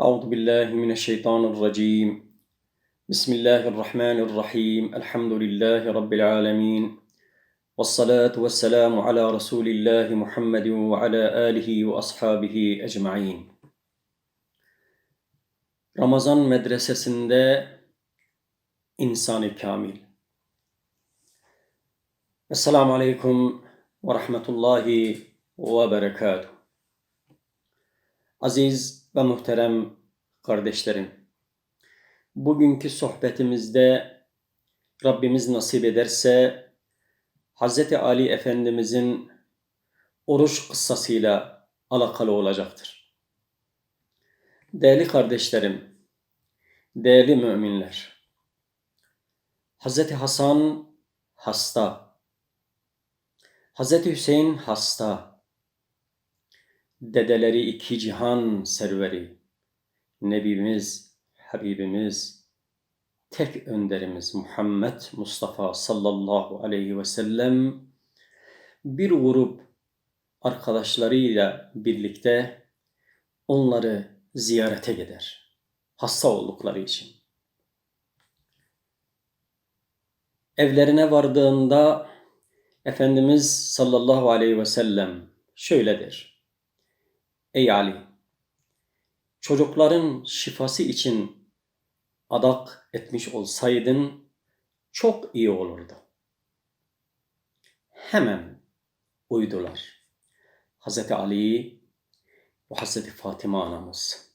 أعوذ بالله من الشيطان الرجيم بسم الله الرحمن الرحيم الحمد لله رب العالمين والصلاة والسلام على رسول الله محمد وعلى آله وأصحابه أجمعين Ramazan Medresesi'nde İnsan-ı Kamil Esselamu Aleyküm ve Rahmetullahi ve Berekatuhu Aziz ve muhterem kardeşlerim, bugünkü sohbetimizde Rabbimiz nasip ederse Hz. Ali Efendimizin oruç kıssasıyla alakalı olacaktır. Değerli kardeşlerim, değerli müminler, Hz. Hasan hasta, Hz. Hüseyin hasta, dedeleri iki cihan serveri, Nebimiz, Habibimiz, tek önderimiz Muhammed Mustafa sallallahu aleyhi ve sellem bir grup arkadaşlarıyla birlikte onları ziyarete gider. Hasta oldukları için. Evlerine vardığında Efendimiz sallallahu aleyhi ve sellem şöyle der. Ey Ali! Çocukların şifası için adak etmiş olsaydın çok iyi olurdu. Hemen uydular. Hz. Ali ve Hz. Fatıma anamız.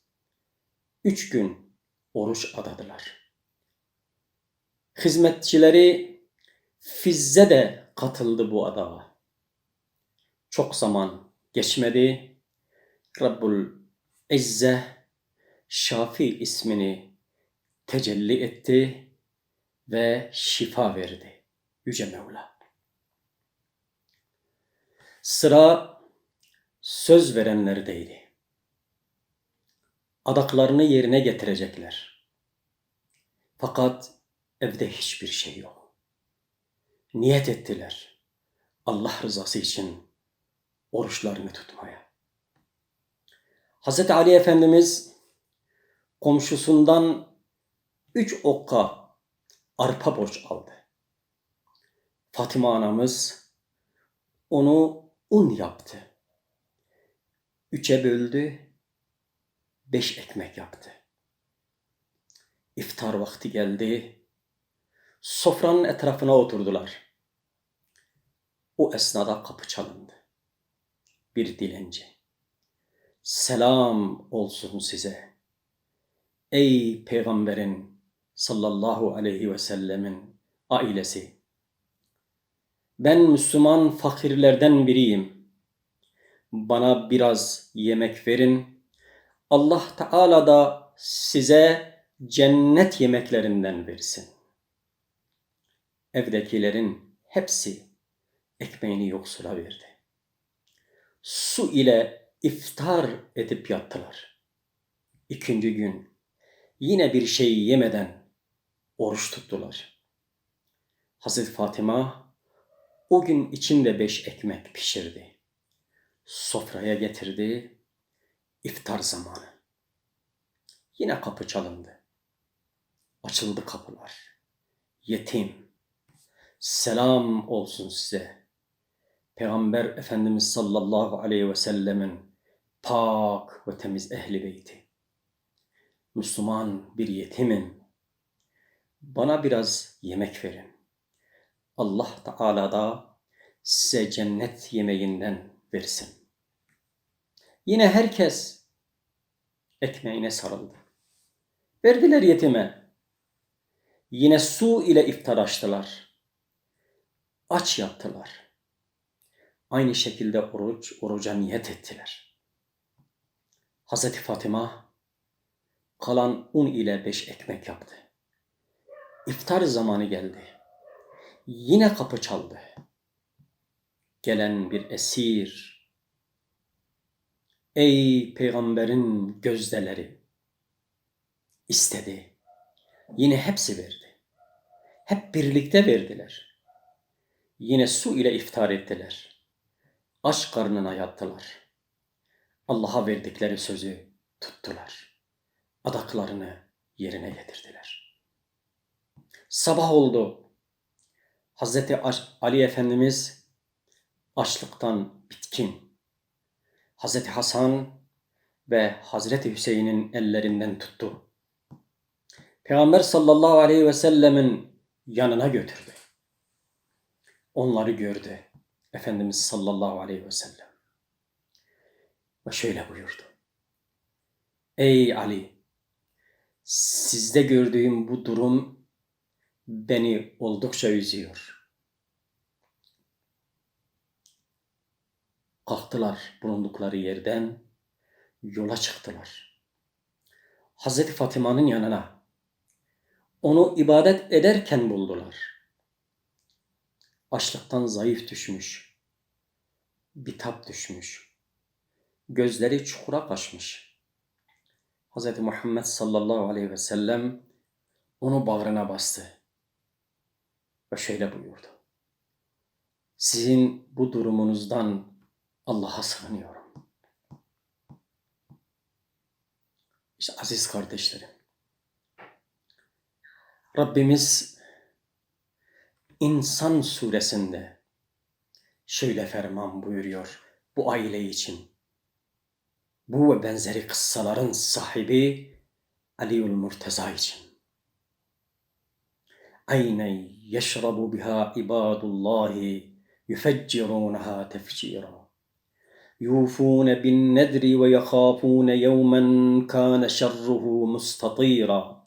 Üç gün oruç adadılar. Hizmetçileri Fizze de katıldı bu adaya. Çok zaman geçmedi. Rabbul İzze Şafi ismini tecelli etti ve şifa verdi Yüce Mevla. Sıra söz verenlerdeydi. Adaklarını yerine getirecekler. Fakat evde hiçbir şey yok. Niyet ettiler. Allah rızası için oruçlarını tutmaya. Hz. Ali Efendimiz komşusundan üç okka arpa borç aldı. Fatıma anamız onu un yaptı. Üçe böldü, beş ekmek yaptı. İftar vakti geldi. Sofranın etrafına oturdular. O esnada kapı çalındı. Bir dilenci. Selam olsun size. Ey peygamberin sallallahu aleyhi ve sellemin ailesi. Ben Müslüman fakirlerden biriyim. Bana biraz yemek verin. Allah Teala da size cennet yemeklerinden versin. Evdekilerin hepsi ekmeğini yoksula verdi. Su ile iftar edip yattılar. İkinci gün yine bir şey yemeden oruç tuttular. Hazreti Fatıma o gün içinde beş ekmek pişirdi. Sofraya getirdi. İftar zamanı. Yine kapı çalındı. Açıldı kapılar. Yetim. Selam olsun size. Peygamber Efendimiz sallallahu aleyhi ve sellemin pak ve temiz ehli beyti. Müslüman bir yetimim. Bana biraz yemek verin. Allah Teala da size cennet yemeğinden versin. Yine herkes ekmeğine sarıldı. Verdiler yetime. Yine su ile iftar açtılar. Aç yattılar. Aynı şekilde oruç, oruca niyet ettiler. Hazreti Fatıma kalan un ile beş ekmek yaptı. İftar zamanı geldi. Yine kapı çaldı. Gelen bir esir. Ey peygamberin gözdeleri istedi. Yine hepsi verdi. Hep birlikte verdiler. Yine su ile iftar ettiler. Aç karnına yattılar. Allah'a verdikleri sözü tuttular. Adaklarını yerine getirdiler. Sabah oldu. Hazreti Ali Efendimiz açlıktan bitkin. Hazreti Hasan ve Hazreti Hüseyin'in ellerinden tuttu. Peygamber sallallahu aleyhi ve sellemin yanına götürdü. Onları gördü. Efendimiz sallallahu aleyhi ve sellem. Ve şöyle buyurdu. Ey Ali! Sizde gördüğüm bu durum beni oldukça üzüyor. Kalktılar bulundukları yerden, yola çıktılar. Hazreti Fatıma'nın yanına onu ibadet ederken buldular. Açlıktan zayıf düşmüş, bitap düşmüş, gözleri çukura kaçmış. Hz. Muhammed sallallahu aleyhi ve sellem onu bağrına bastı ve şöyle buyurdu. Sizin bu durumunuzdan Allah'a sığınıyorum. İşte aziz kardeşlerim, Rabbimiz İnsan suresinde şöyle ferman buyuruyor bu aile için. Bu ve benzeri kıssaların sahibi Aliül Murteza için. Aynen yeşrabu biha ibadullahi yufeccirunaha tefcira. يوفون بالنذر ويخافون يوما كان شره مستطيرا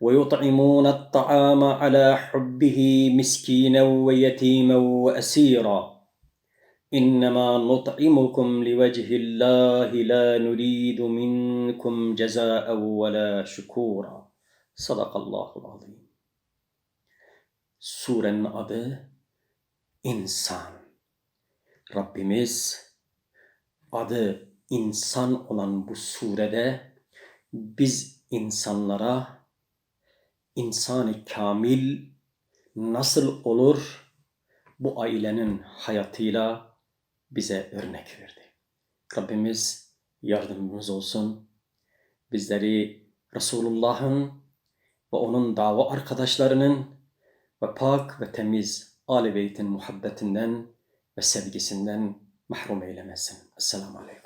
ويطعمون الطعام على حبه مسكينا ويتيما واسيرا انما نطعمكم لوجه الله لا نريد منكم جزاء ولا شكورا صدق الله العظيم Surenin adı İnsan. Rabbimiz adı insan olan bu surede biz insanlara insanı kamil nasıl olur bu ailenin hayatıyla bize örnek verdi. Rabbimiz yardımımız olsun. Bizleri Resulullah'ın ve onun dava arkadaşlarının ve pak ve temiz Ali Beyt'in muhabbetinden ve sevgisinden mahrum eylemesin. Esselamu Aleyküm.